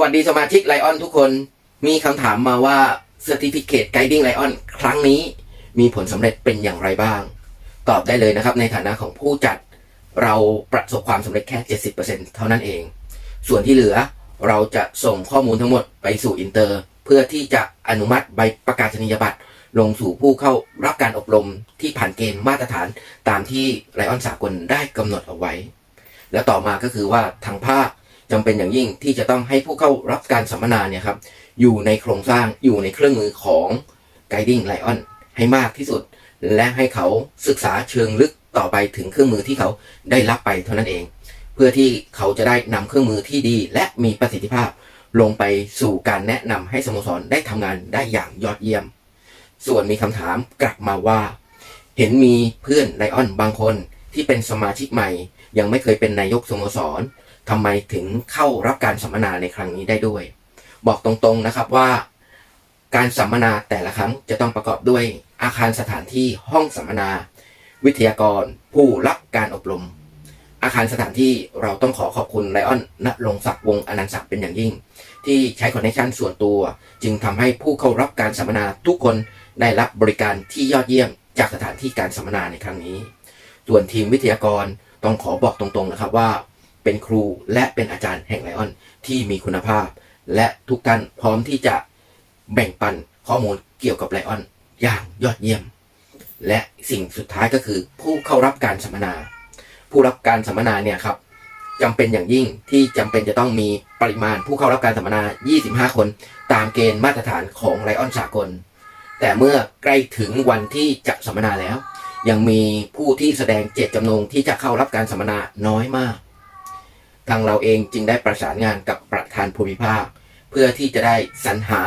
วัสดีสมาชิกไลออนทุกคนมีคำถามมาว่า Certificate Guiding Lion ครั้งนี้มีผลสำเร็จเป็นอย่างไรบ้าง ตอบได้เลยนะครับ ในฐานะของผู้จัดเราประสบความสำเร็จแค่ 70%เท่านั้นเอง ส่วนที่เหลือเราจะส่งข้อมูลทั้งหมดไปสู่อินเตอร์ เพื่อที่จะอนุมัติใบประกาศนียบัตร ลงสู่ผู้เข้ารับการอบรมที่ผ่านเกณฑ์มาตรฐานตามที่ไลออนสากลได้กำหนดเอาไว้ และต่อมาก็คือว่าทางภาค จำเป็นอย่างยิ่งที่จะต้องให้ผู้เข้ารับการสัมมนาเนี่ยครับอยู่ในโครงสร้างอยู่ในเครื่องมือของ Guiding Lion ให้มากที่สุด และให้เขาศึกษาเชิงลึกต่อไปถึงเครื่องมือที่เขาได้รับไปเท่านั้นเอง เพื่อที่เขาจะได้นำเครื่องมือที่ดี และมีประสิทธิภาพ ลงไปสู่การแนะนำให้สโมสรได้ทำงานได้อย่างยอดเยี่ยม ส่วนมีคำถามกลับมาว่า เห็นมีเพื่อนไลออนบางคนที่เป็นสมาชิกใหม่ ยังไม่เคยเป็นนายกสโมสร ทำไมถึงเข้ารับการสัมมนาในครั้งนี้ได้ด้วย บอกตรงๆนะครับว่า การสัมมนาแต่ละครั้งจะต้องประกอบด้วยอาคารสถานที่ห้องสัมมนา วิทยากร ผู้รับการอบรม อาคารสถานที่เราต้องขอขอบคุณไลออนณรงศักดิ์วงอนันต์ศักดิ์เป็นอย่างยิ่ง ที่ใช้คอนเนคชันส่วนตัว จึงทำให้ผู้เข้ารับการสัมมนาทุกคนได้รับบริการที่ยอดเยี่ยมจากสถานที่การสัมมนาในครั้งนี้ ส่วนทีมวิทยากรต้องขอบอกตรงๆนะครับว่า เป็นครูและเป็นอาจารย์แห่งไลออนที่มีคุณภาพ และทุกท่านพร้อมที่จะแบ่งปันข้อมูลเกี่ยวกับไลออนอย่างยอดเยี่ยม และสิ่งสุดท้ายก็คือผู้เข้ารับการสัมมนา ผู้รับการสัมมนาเนี่ยครับจำเป็นอย่างยิ่งที่จำเป็นจะต้องมีปริมาณผู้เข้ารับการสัมมนา 25 คน ตามเกณฑ์มาตรฐานของไลออนสากล แต่เมื่อใกล้ถึงวันที่จะสัมมนาแล้ว ยังมีผู้ที่แสดงเจตจำนงที่จะเข้ารับการสัมมนาน้อยมาก ทางเราเองจึงได้ประสานงานกับประธานภูมิภาค เพื่อที่จะได้สรรหา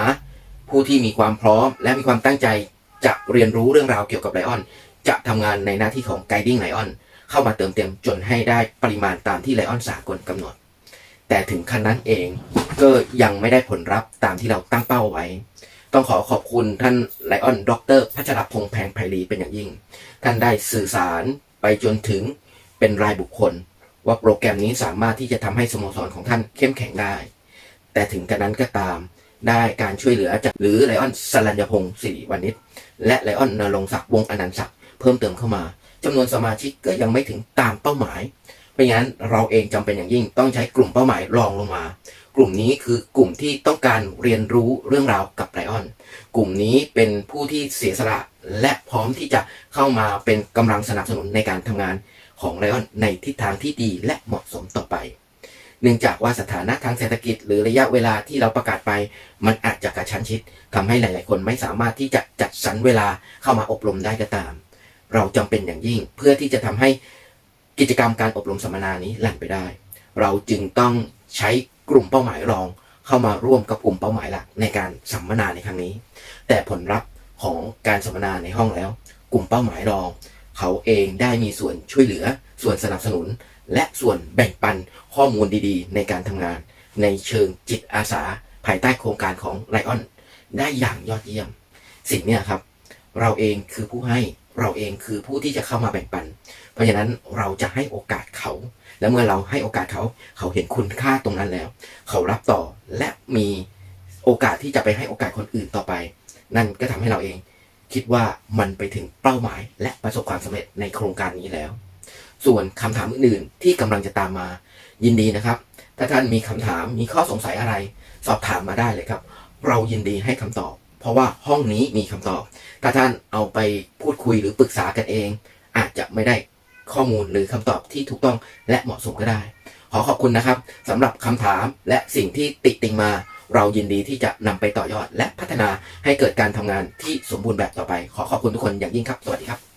ผู้ที่มีความพร้อม และมีความตั้งใจจะเรียนรู้เรื่องราวเกี่ยวกับไลออน จะทำงานในหน้าที่ของ Guiding Lion เข้ามาเติมเต็มจนให้ได้ปริมาณตามที่ไลออนสากลกำหนด แต่ถึงขั้นนั้นเองก็ยังไม่ได้ผลลัพธ์ตามที่เราตั้งเป้าไว้ ต้องขอขอบคุณท่านไลออนดรพัชรพงษ์แพงไพลีเป็นอย่างยิ่ง ท่านได้สื่อสารไปจนถึงเป็นรายบุคคล ว่าโปรแกรมนี้สามารถที่จะทำให้สโมสรของท่านเข้มแข็งได้ แต่ถึงกระนั้นก็ตามได้การช่วยเหลือจากหรือไลออนสรัญญพงศ์สิริวานิชและไลออนนรงศักดิ์วงอนันต์ศักดิ์เพิ่มเติมเข้ามาจำนวนสมาชิกก็ยังไม่ถึงตามเป้าหมาย เพราะงั้นเราเองจำเป็นอย่างยิ่งต้องใช้กลุ่มเป้าหมายรองลงมา กลุ่มนี้คือกลุ่มที่ต้องการเรียนรู้เรื่องราวกับไลออน กลุ่มนี้เป็นผู้ที่เสียสละและพร้อมที่จะเข้ามาเป็นกำลังสนับสนุนในการทำงาน ของไลออนในทิศทางที่ดีและเหมาะสมต่อไป เนื่องจากว่าสถานะทางเศรษฐกิจ หรือระยะเวลาที่เราประกาศไป มันอาจจะกระชั้นชิดทำให้หลาย ๆ คนไม่สามารถที่จะจัดสรรเวลาเข้ามาอบรมได้ก็ตาม เราจำเป็นอย่างยิ่งเพื่อที่จะทำให้กิจกรรมการอบรมสัมมนานี้ลั่นไปได้ เราจึงต้องใช้กลุ่มเป้าหมายรองเข้ามาร่วมกับกลุ่มเป้าหมายหลักในการสัมมนาในครั้งนี้ แต่ผลลัพธ์ของการสัมมนาในห้องแล้ว กลุ่มเป้าหมายรอง เขาเองได้มีส่วนช่วยเหลือ ส่วนสนับสนุน และส่วนแบ่งปันข้อมูลดีๆ ในการทำงาน ในเชิงจิตอาสา ภายใต้โครงการของไลออนได้อย่างยอดเยี่ยม สิ่งนี้ครับ เราเองคือผู้ให้เราเองคือผู้ที่จะเข้ามาแบ่งปัน เพราะฉะนั้นเราจะให้โอกาสเขา และเมื่อเราให้โอกาสเขา เขาเห็นคุณค่าตรงนั้นแล้ว เขารับต่อและมีโอกาสที่จะไปให้โอกาสคนอื่นต่อไป นั่นก็ทำให้เราเอง คิดว่ามันไปถึงเป้าหมาย และประสบความสำเร็จในโครงการนี้แล้ว ส่วนคำถามอื่นๆ ที่กำลังจะตามมา ยินดีนะครับ ถ้าท่านมีคำถามมีข้อสงสัยอะไร สอบถามมาได้เลยครับ เรายินดีให้คำตอบ เพราะว่าห้องนี้มีคำตอบ ถ้าท่านเอาไปพูดคุยหรือปรึกษากันเอง อาจจะไม่ได้ข้อมูลหรือคำตอบที่ถูกต้องและเหมาะสมก็ได้ ขอขอบคุณนะครับสำหรับคำถามและสิ่งที่ติติงมา เรายินดีที่จะนำไปต่อยอดและพัฒนาให้เกิดการทำงานที่สมบูรณ์แบบต่อไป ขอขอบคุณทุกคนอย่างยิ่งครับ สวัสดีครับ